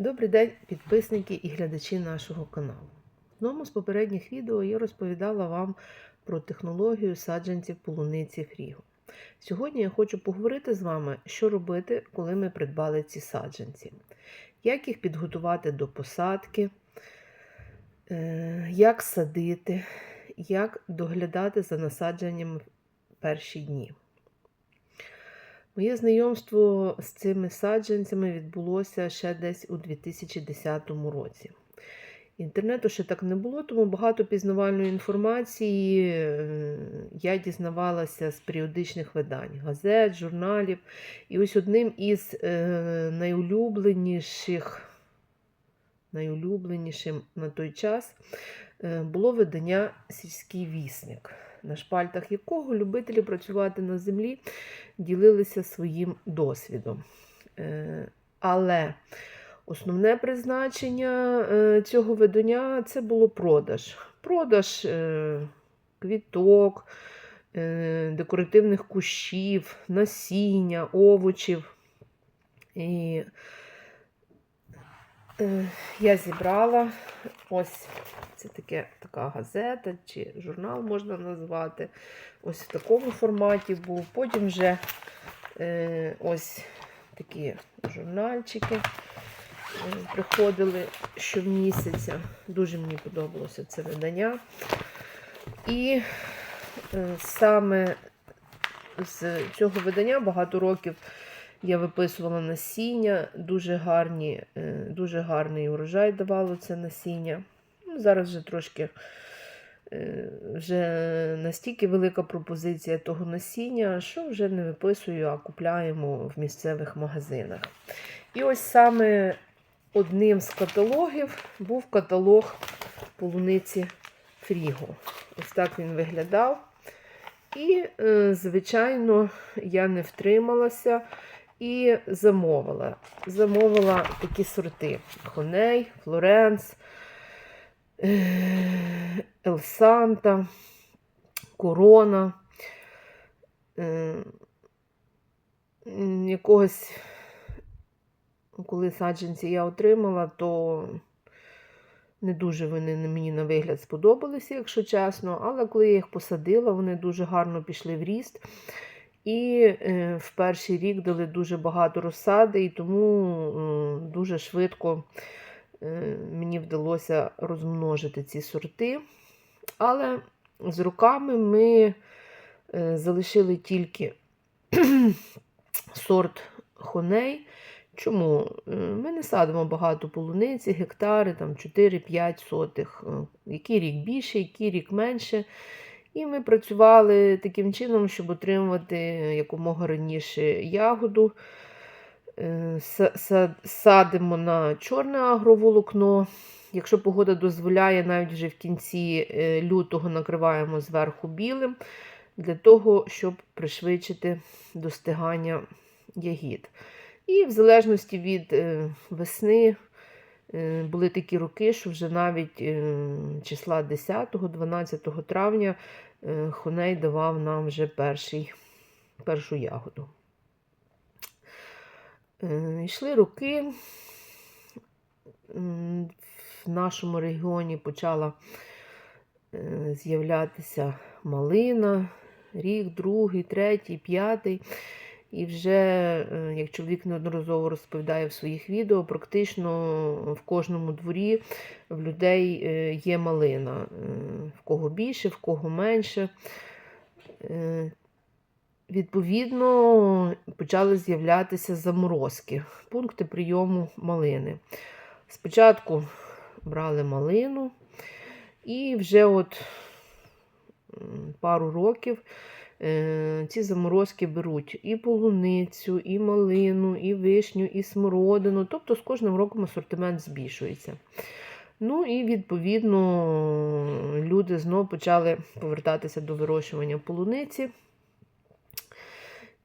Добрий день, підписники і глядачі нашого каналу. В одному з попередніх відео я розповідала вам про технологію саджанців полуниці фріго. Сьогодні я хочу поговорити з вами, що робити, коли ми придбали ці саджанці, як їх підготувати до посадки, е, як садити, як доглядати за насадженням перші дні. Моє знайомство з цими саджанцями відбулося ще десь у 2010 році. Інтернету ще так не було, тому багато пізнавальної інформації я дізнавалася з періодичних видань, газет, журналів. І ось одним із е, найулюбленіших, найулюбленішим на той час е, було видання Сільський вісник, на шпальтах якого любителі працювати на землі ділилися своїм досвідом. Е, Але основне призначення е, цього видання це було продаж. Продаж е, квіток, декоративних кущів, насіння, овочів. І я зібрала ось це таке, така газета чи журнал можна назвати. Ось в такому форматі був. Потім вже е, ось такі журнальчики е, приходили щомісяця. Дуже мені подобалося це видання. І е, саме з цього видання багато років я виписувала насіння, дуже гарні, е, дуже гарний урожай давало це насіння. Ну, Зараз вже трошки е, вже настільки велика пропозиція того насіння, що вже не виписую, а купляємо в місцевих магазинах. І ось саме одним з каталогів був каталог полуниці Фріго. Ось так він виглядав. І, е, звичайно, я не втрималася і замовила. Замовила такі сорти: Хоней, Флоренс, е, Елсанта, Корона. Е, Якогось, коли саджанці я отримала, то не дуже вони мені на вигляд сподобалися, якщо чесно. Але коли я їх посадила, вони дуже гарно пішли в ріст. І е, в перший рік дали дуже багато розсади, і тому дуже швидко е, мені вдалося розмножити ці сорти. Але з роками ми е, залишили тільки сорт хоней. Чому? Ми не садимо багато полуниці, гектари, там 4-5 сотих. Який рік більше, який рік менше. І ми працювали таким чином, щоб отримувати якомога раніше ягоду. Е, са- са- Садимо на чорне агроволокно. Якщо погода дозволяє, навіть вже в кінці е, лютого накриваємо зверху білим, для того, щоб пришвидшити достигання ягід. І в залежності від е, весни були такі роки, що вже навіть е, числа 10-12 травня е, Хоней давав нам вже перший, першу ягоду. Е, Йшли роки. В нашому регіоні почала е, з'являтися малина, рік, другий, третій, п'ятий. І вже, е, як чоловік неодноразово розповідає в своїх відео, практично в кожному дворі в людей е, є малина. Е, В кого більше, в кого менше. Відповідно, почали з'являтися заморозки, пункти прийому малини. Спочатку брали малину, і вже от пару років ці заморозки беруть і полуницю, і малину, і вишню, і смородину. Тобто з кожним роком асортимент збільшується. Ну і відповідно люди знову почали повертатися до вирощування полуниці.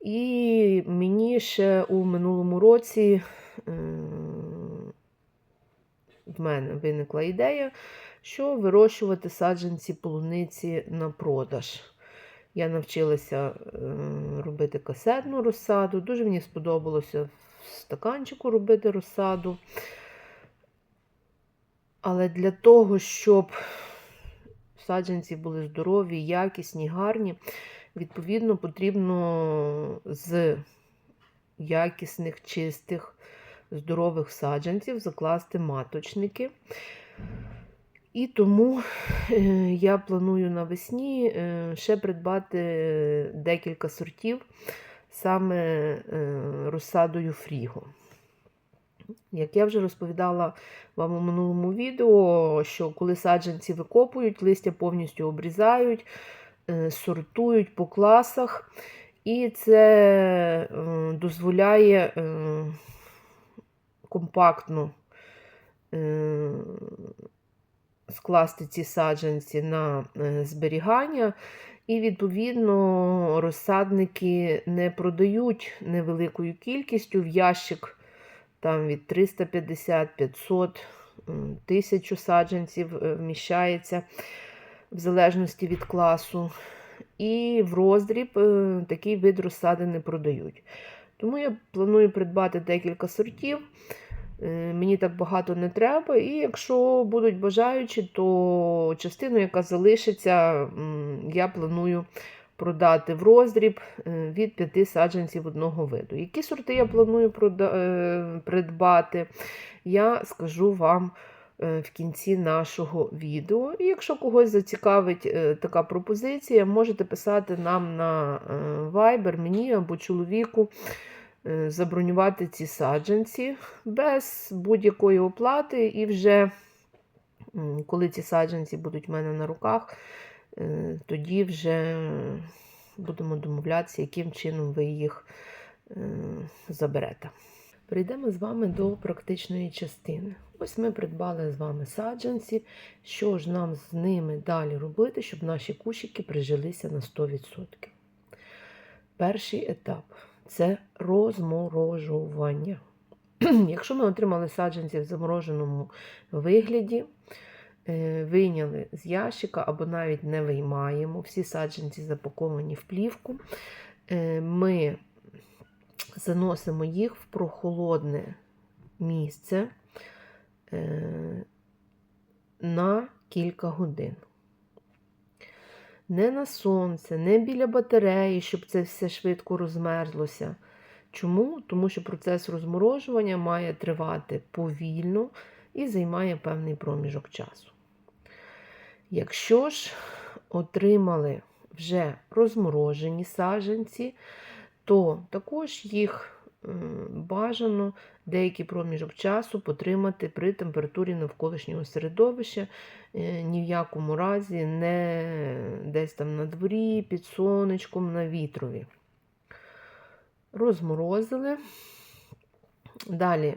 І мені ще у минулому році е, в мене виникла ідея, що вирощувати саджанці полуниці на продаж. Я навчилася е, робити касетну розсаду. Дуже мені сподобалося в стаканчику робити розсаду. Але для того, щоб саджанці були здорові, якісні, гарні, відповідно, потрібно з якісних, чистих, здорових саджанців закласти маточники. І тому е, я планую навесні е, ще придбати декілька сортів саме е, розсадою фріго. Як я вже розповідала вам у минулому відео, що коли саджанці викопують, листя повністю обрізають, е, сортують по класах, і це е, дозволяє е, компактно е, скласти ці саджанці на е, зберігання. І, відповідно, розсадники не продають невеликою кількістю в ящик там від 350, 500, м, 1000 саджанців е, вміщається в залежності від класу. І в роздріб е, такий вид розсади не продають. Тому я планую придбати декілька сортів. Е, Мені так багато не треба. І якщо будуть бажаючі, то частину, яка залишиться, я планую продати в роздріб е, від 5 саджанців одного виду. Які сорти я планую е, придбати, я скажу вам в кінці нашого відео. І якщо когось зацікавить така пропозиція, можете писати нам на Viber, мені або чоловіку. Е, Забронювати ці саджанці без будь-якої оплати, і вже коли ці саджанці будуть в мене на руках, е, тоді вже будемо домовлятися, яким чином ви їх е, заберете. Перейдемо з вами до практичної частини. Ось ми придбали з вами саджанці. Що ж нам з ними далі робити, щоб наші кущики прижилися на 100%? Перший етап це розморожування. Якщо ми отримали саджанці в замороженому вигляді, е, вийняли з ящика або навіть не виймаємо, всі саджанці запаковані в плівку, е, ми заносимо їх в прохолодне місце е, на кілька годин. Не на сонце, не біля батареї, щоб це все швидко розмерзлося. Чому? Тому що процес розморожування має тривати повільно і займає певний проміжок часу. Якщо ж отримали вже розморожені саджанці, то також їх бажано деякий проміжок часу потримати при температурі навколишнього середовища, е, ні в якому разі не десь там на дворі, під сонечком, на вітрові. Розморозили. Далі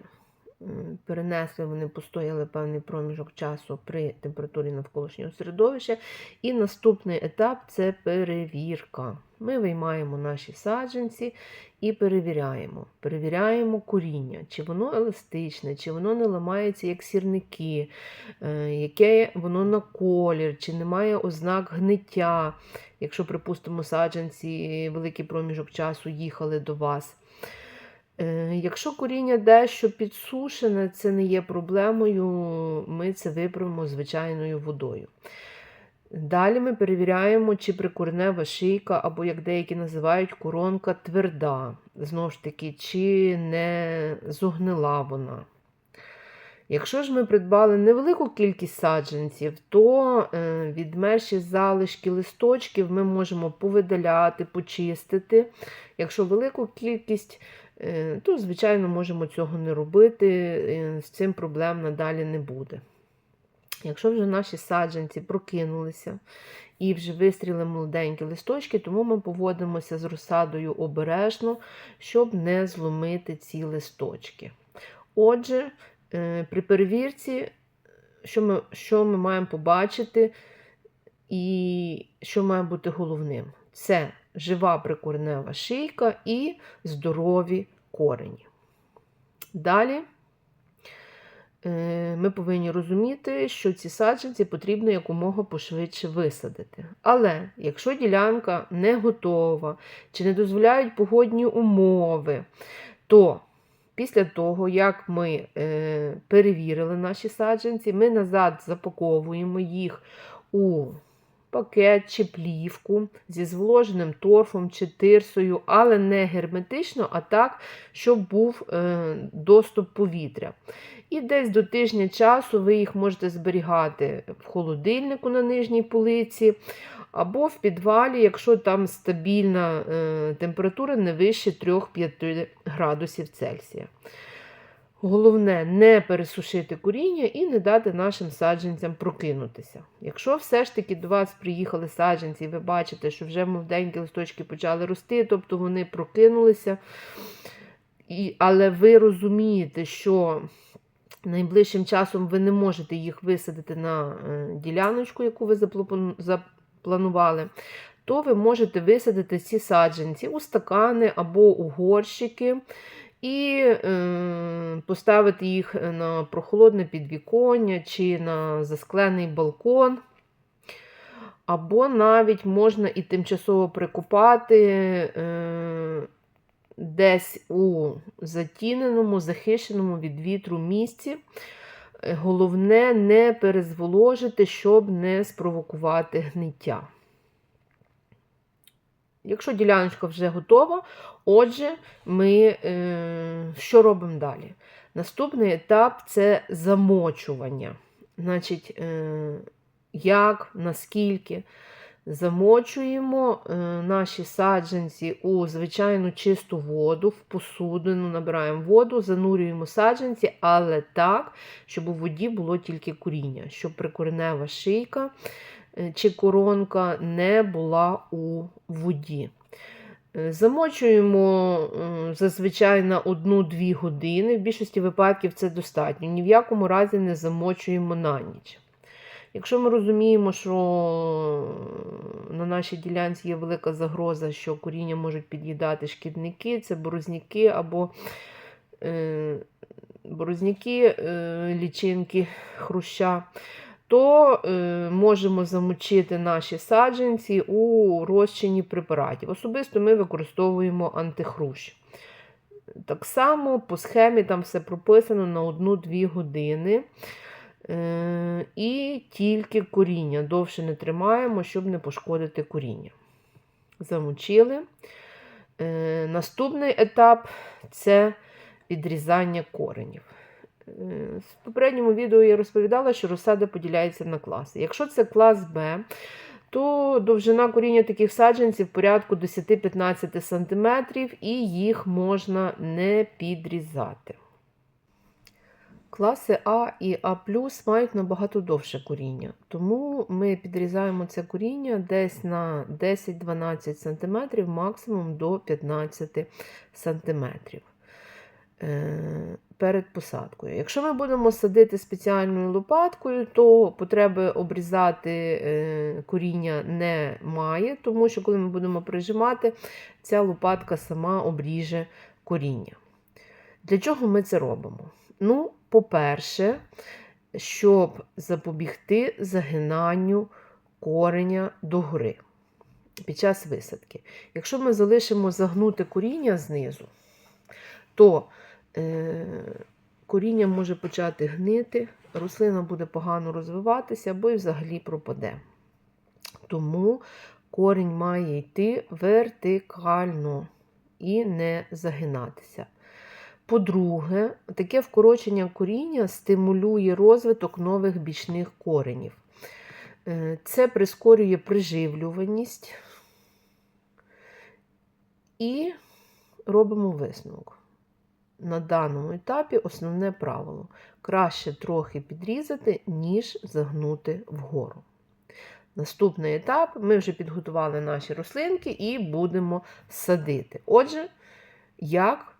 перенесли, вони постояли певний проміжок часу при температурі навколишнього середовища. І наступний етап це перевірка. Ми виймаємо наші саджанці і перевіряємо. Перевіряємо коріння, чи воно еластичне, чи воно не ламається як сірники, е, яке воно на колір, чи немає ознак гниття, якщо, припустимо, саджанці великий проміжок часу їхали до вас. Е, Якщо коріння дещо підсушене, це не є проблемою, ми це виправимо звичайною водою. Далі ми перевіряємо, чи прикоренева шийка, або, як деякі називають, коронка тверда. Знову ж таки, чи не зогнила вона. Якщо ж ми придбали невелику кількість саджанців, то е, відмерші залишки листочків ми можемо повидаляти, почистити. Якщо велику кількість, е, то, звичайно, можемо цього не робити, е, з цим проблем надалі не буде. Якщо вже наші саджанці прокинулися і вже вистріли молоденькі листочки, тому ми поводимося з розсадою обережно, щоб не зломити ці листочки. Отже, е, при перевірці, що ми, що ми маємо побачити, і що має бути головним? Це жива прикоренева шийка і здорові корені. Далі ми повинні розуміти, що ці саджанці потрібно якомога пошвидше висадити. Але якщо ділянка не готова чи не дозволяють погодні умови, то Після того, як ми е, перевірили наші саджанці, ми назад запаковуємо їх у пакет чи плівку зі зволоженим торфом чи тирсою, але не герметично, а так, щоб був е, доступ повітря. І десь до тижня часу ви їх можете зберігати в холодильнику на нижній полиці, або в підвалі, якщо там стабільна е, температура не вище 3-5 градусів Цельсія. Головне не пересушити коріння і не дати нашим саджанцям прокинутися. Якщо все ж таки до вас приїхали саджанці, і ви бачите, що вже молоденькі листочки почали рости, тобто вони прокинулися, і, але ви розумієте, що найближчим часом ви не можете їх висадити на е, діляночку, яку ви запланували, то ви можете висадити ці саджанці у стакани або у горщики і е, поставити їх на прохолодне підвіконня чи на засклений балкон. Або навіть можна і тимчасово прикопати е, десь у затіненому, захищеному від вітру місці. Е, Головне не перезволожити, щоб не спровокувати гниття. Якщо діляночка вже готова, отже, ми е, що робимо далі? Наступний етап це замочування. Значить, е, як, наскільки замочуємо е, наші саджанці у звичайну чисту воду, в посудину, набираємо воду, занурюємо саджанці, але так, щоб у воді було тільки коріння, щоб прикоренева шийка чи коронка не була у воді. Е, Замочуємо е, зазвичай на 1-2 години. В більшості випадків це достатньо. Ні в якому разі не замочуємо на ніч. Якщо ми розуміємо, що на нашій ділянці є велика загроза, що коріння можуть під'їдати шкідники, це борозняки або е, борозняки, е, лічинки хруща, то е, можемо замочити наші саджанці у розчині препаратів. Особисто ми використовуємо антихрущ. Так само по схемі там все прописано на 1-2 години. Е, І тільки коріння. Довше не тримаємо, щоб не пошкодити коріння. Замочили. Е, Наступний етап це підрізання коренів. Е, В попередньому відео я розповідала, що розсада поділяється на класи. Якщо це клас Б, то довжина коріння таких саджанців порядку 10-15 см, і їх можна не підрізати. Класи А і А мають набагато довше коріння, тому ми підрізаємо це коріння десь на 10-12 см, максимум до 15 см перед посадкою. Якщо ми будемо садити спеціальною лопаткою, то потреби обрізати е, коріння немає, тому що коли ми будемо прижимати, ця лопатка сама обріже коріння. Для чого ми це робимо? Ну, по-перше, щоб запобігти загинанню кореня догори під час висадки. Якщо ми залишимо загнути коріння знизу, то е, коріння може почати гнити, рослина буде погано розвиватися або й взагалі пропаде. Тому корінь має йти вертикально і не загинатися. По-друге, таке вкорочення коріння стимулює розвиток нових бічних коренів. Е, Це прискорює приживлюваність і робимо висновок. На даному етапі основне правило краще трохи підрізати, ніж загнути вгору. Наступний етап ми вже підготували наші рослинки і будемо садити. Отже, як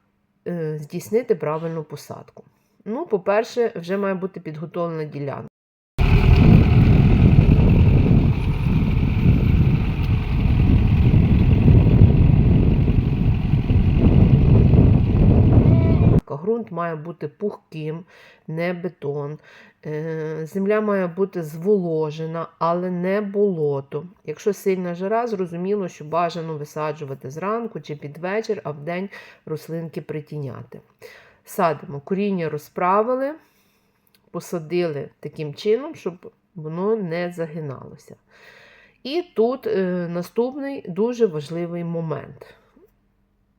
е, здійснити правильну посадку? Ну, по-перше, вже має бути підготовлена ділянка. Ґрунт має бути пухким, не бетон. Е, Земля має бути зволожена, але не болото. Якщо сильна жара, зрозуміло, що бажано висаджувати зранку чи під вечір, а вдень рослинки притіняти. Садимо. Коріння розправили, посадили таким чином, щоб воно не загиналося. І тут е, наступний дуже важливий момент.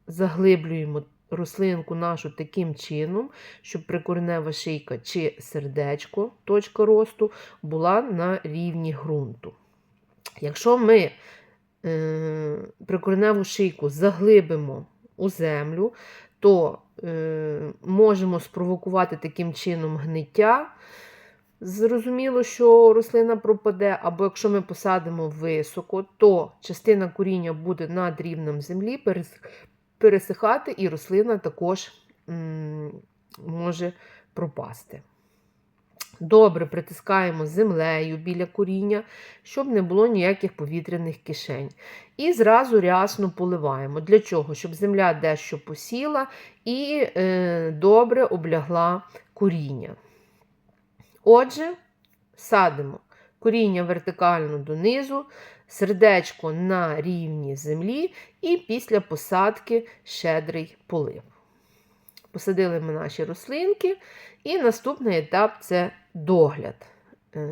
Заглиблюємо рослинку нашу таким чином, щоб прикоренева шийка чи сердечко, точка росту, була на рівні ґрунту. Якщо ми е, прикореневу шийку заглибимо у землю, то е, можемо спровокувати таким чином гниття. Зрозуміло, що рослина пропаде, або якщо ми посадимо високо, то частина коріння буде над рівнем землі пересихати, і рослина також може пропасти. Добре притискаємо землею біля коріння, щоб не було ніяких повітряних кишень. І зразу рясно поливаємо. Для чого? Щоб земля дещо посіла і е, добре облягла коріння. Отже, садимо коріння вертикально донизу, сердечко на рівні землі, і після посадки щедрий полив. Посадили ми наші рослинки, і наступний етап це догляд. Е,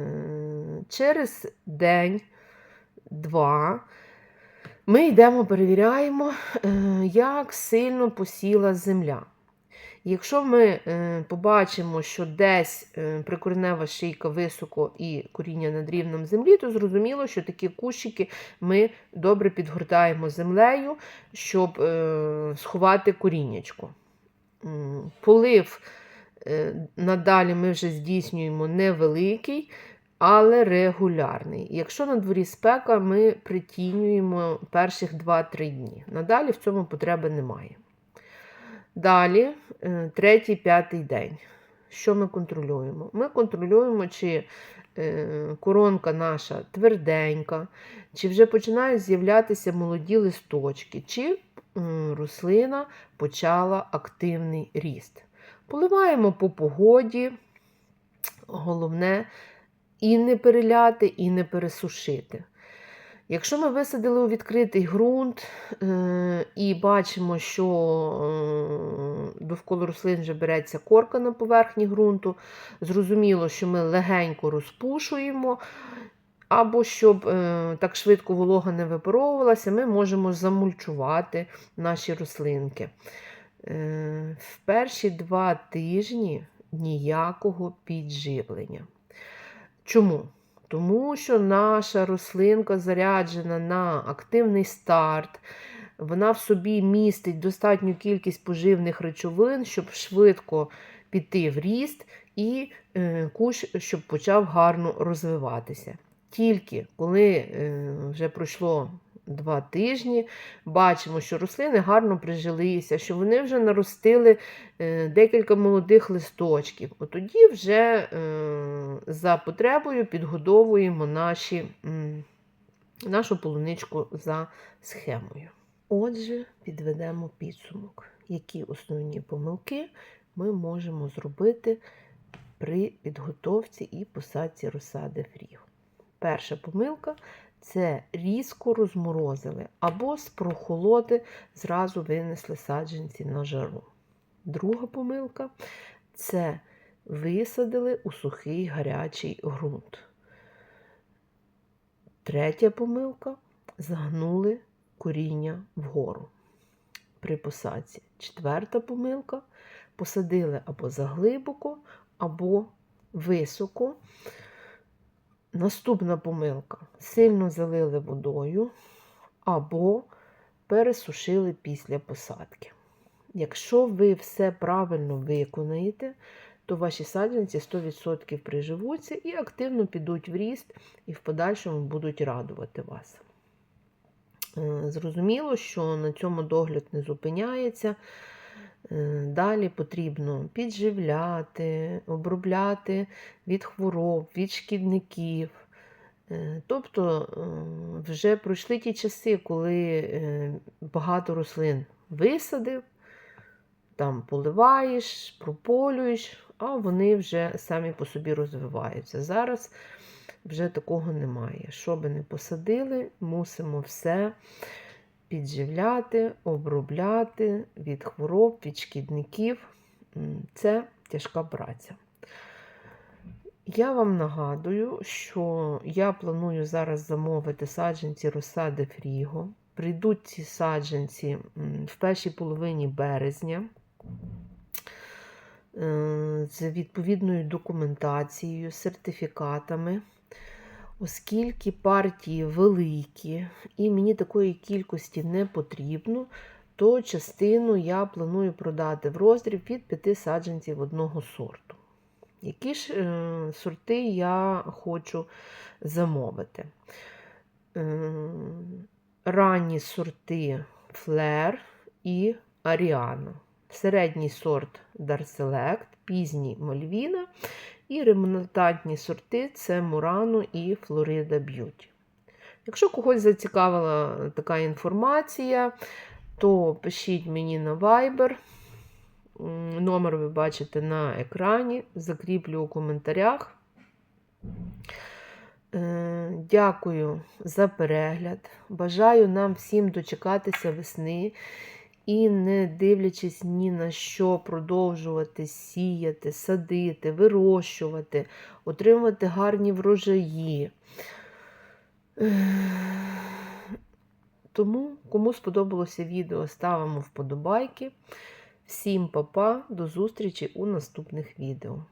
Через день-два ми йдемо, перевіряємо, е, як сильно посіла земля. Якщо ми е, побачимо, що десь е, прикоренева шийка високо і коріння над рівнем землі, то зрозуміло, що такі кущики ми добре підгортаємо землею, щоб е, сховати коріннячко. Полив надалі ми вже здійснюємо невеликий, але регулярний. Якщо на дворі спека, ми притінюємо перших 2-3 дні. Надалі в цьому потреби немає. Далі, е, третій, п'ятий день. Що ми контролюємо? Ми контролюємо, чи е, коронка наша тверденька, чи вже починають з'являтися молоді листочки, чи рослина почала активний ріст. Поливаємо по погоді, головне і не переляти, і не пересушити. Якщо ми висадили у відкритий ґрунт е, і бачимо, що е, довкола рослин вже береться корка на поверхні ґрунту, зрозуміло, що ми легенько розпушуємо, або щоб е, так швидко волога не випаровувалася, ми можемо замульчувати наші рослинки. В перші два тижні ніякого підживлення. Чому? Тому що наша рослинка заряджена на активний старт, вона в собі містить достатню кількість поживних речовин, щоб швидко піти в ріст і е, кущ, щоб почав гарно розвиватися. Тільки коли е, вже пройшло два тижні, бачимо, що рослини гарно прижилися, що вони вже наростили е, декілька молодих листочків. От тоді вже е, за потребою підгодовуємо наші, нашу полуничку за схемою. Отже, підведемо підсумок, які основні помилки ми можемо зробити при підготовці і посадці розсади фріг. Перша помилка це різко розморозили або з прохолоди зразу винесли саджанці на жару. Друга помилка це висадили у сухий гарячий ґрунт. Третя помилка загнули коріння вгору при посадці. Четверта помилка посадили або заглибоко, або високо. Наступна помилка сильно залили водою або пересушили після посадки. Якщо ви все правильно виконаєте, то ваші саджанці 100% приживуться і активно підуть в ріст, і в подальшому будуть радувати вас. Е, Зрозуміло, що на цьому догляд не зупиняється. Е, Далі потрібно підживляти, обробляти від хвороб, від шкідників. Е, Тобто е, вже пройшли ті часи, коли багато рослин висадив, там поливаєш, прополюєш, а вони вже самі по собі розвиваються. Зараз вже такого немає. Що би не посадили, мусимо все підживляти, обробляти від хвороб, від шкідників. це тяжка праця. Я вам нагадую, що я планую зараз замовити саджанці розсади Фріго. Прийдуть ці саджанці в першій половині березня е, з відповідною документацією, сертифікатами. Оскільки партії великі і мені такої кількості не потрібно, то частину я планую продати в роздріб від 5 саджанців одного сорту. Які ж е, сорти я хочу замовити? Е, ранні сорти Флер і Аріана. Середній сорт Дарселект, пізній Мальвіна і ремонтантні сорти це Мурано і Флорида Б'юті. Якщо когось зацікавила така інформація, то пишіть мені на Viber. Номер ви бачите на екрані, закріплю у коментарях. Е, Дякую за перегляд. Бажаю нам всім дочекатися весни і, не дивлячись ні на що, продовжувати сіяти, садити, вирощувати, отримувати гарні врожаї. Тому, кому сподобалося відео, ставимо вподобайки. Всім па-па, до зустрічі у наступних відео.